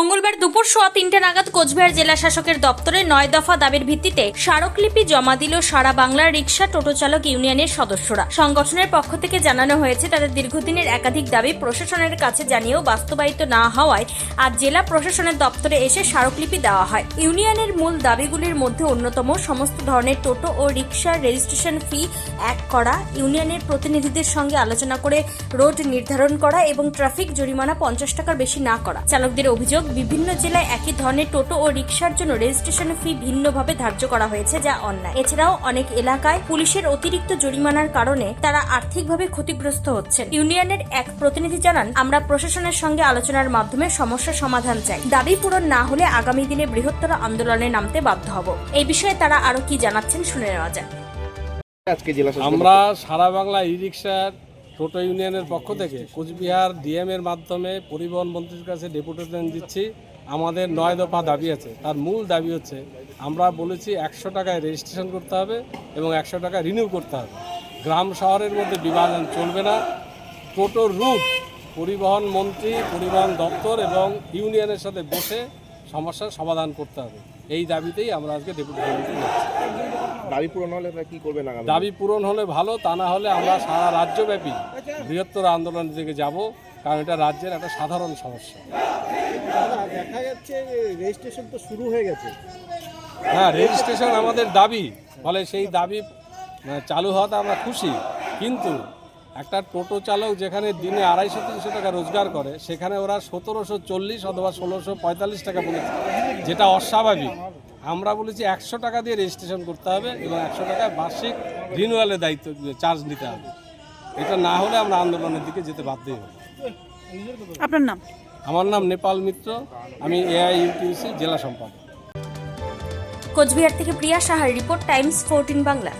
মঙ্গলবার দুপুর সোয়া তিনটে নাগাদ কোচবিহার জেলা শাসকের দপ্তরে নয় দফা দাবির ভিত্তিতে স্মারকলিপি জমা দিল সারা বাংলার রিক্সা টোটো চালক ইউনিয়নের সদস্যরা। সংগঠনের পক্ষ থেকে জানানো হয়েছে, তাদের দীর্ঘদিনের একাধিক দাবি প্রশাসনের কাছে জানিয়েও বাস্তবায়িত না হওয়ায় আজ জেলা প্রশাসনের দপ্তরে এসে স্মারকলিপি দেওয়া হয়। ইউনিয়নের মূল দাবিগুলির মধ্যে অন্যতম সমস্ত ধরনের টোটো ও রিক্সার রেজিস্ট্রেশন ফি এক করা, ইউনিয়নের প্রতিনিধিদের সঙ্গে আলোচনা করে রোড নির্ধারণ করা এবং ট্রাফিক জরিমানা পঞ্চাশ টাকার বেশি না করা। চালকদের অভিযোগ বিভিন্ন জেলায় একই ধরনের টোটো ও রিক্সার জন্য রেজিস্ট্রেশন ফি ভিন্নভাবে ধার্য করা হয়েছে যা অন্যায়। এছাড়াও অনেক এলাকায় পুলিশের অতিরিক্ত জরিমানার কারণে তারা আর্থিকভাবে ক্ষতিগ্রস্ত হচ্ছেন। ইউনিয়নের এক প্রতিনিধি জানান আমরা প্রশাসনের সঙ্গে আলোচনার মাধ্যমে সমস্যার সমাধান চাই। দাবি পূরণ না হলে আগামী দিনে বৃহত্তর আন্দোলনে নামতে বাধ্য হব। এই বিষয়ে তারা আরও কি জানাচ্ছেন শুনে নেওয়া যাক। আজকে জেলা শাসক আমরা সারা বাংলা ই রিক্সার টোটো ইউনিয়নের পক্ষ থেকে কোচবিহার ডিএম এর মাধ্যমে পরিবহন মন্ত্রীর কাছে ডেপুটেশন দিচ্ছি। আমাদের নয় দফা দাবি আছে। তার মূল দাবি হচ্ছে, আমরা বলেছি একশো টাকায় রেজিস্ট্রেশন করতে হবে এবং একশো টাকা রিনিউ করতে হবে। গ্রাম শহরের মধ্যে বিভাজন চলবে না। টোটোর রুট পরিবহন মন্ত্রী, পরিবহন দপ্তর এবং ইউনিয়নের সাথে বসে সমস্যার সমাধান করতে হবে। এই দাবিতেই আমরা আজকে ডেপুটেশন দিচ্ছি দাবি পূরণ হলে কি করবেন দাবি পূরণ হলে ভালো তা না হলে আমরা সারা রাজ্যব্যাপী বৃহত্তর আন্দোলনের দিকে যাব কারণ এটা রাজ্যের একটা সাধারণ সমস্যা। দেখা যাচ্ছে রেজিস্ট্রেশন তো শুরু হয়ে গেছে। হ্যাঁ রেজিস্ট্রেশন আমাদের দাবি ফলে সেই দাবি চালু হওয়াতে আমরা খুশি। কিন্তু একটা টোটো চালক যেখানে দিনে আড়াইশো তিনশো টাকা রোজগার করে সেখানে ওরা সতেরোশো চল্লিশ অথবা ষোলোশো পঁয়তাল্লিশ টাকা বলেছে যেটা অস্বাভাবিক। আমরা বলেছি একশো টাকা দিয়ে রেজিস্ট্রেশন করতে হবে এবং একশো টাকা বার্ষিক রিনুয়ালের দায়িত্ব চার্জ নিতে হবে। এটা না হলে আমরা আন্দোলনের দিকে যেতে বাধ্যই হব। আপনার নাম? আমার নাম নেপাল মিত্র। আমি এআই ইউটিউসি জেলা সম্পাদক। কোচবিহার থেকে প্রিয়া সাহার রিপোর্ট টাইমস ফোরটিন বাংলা।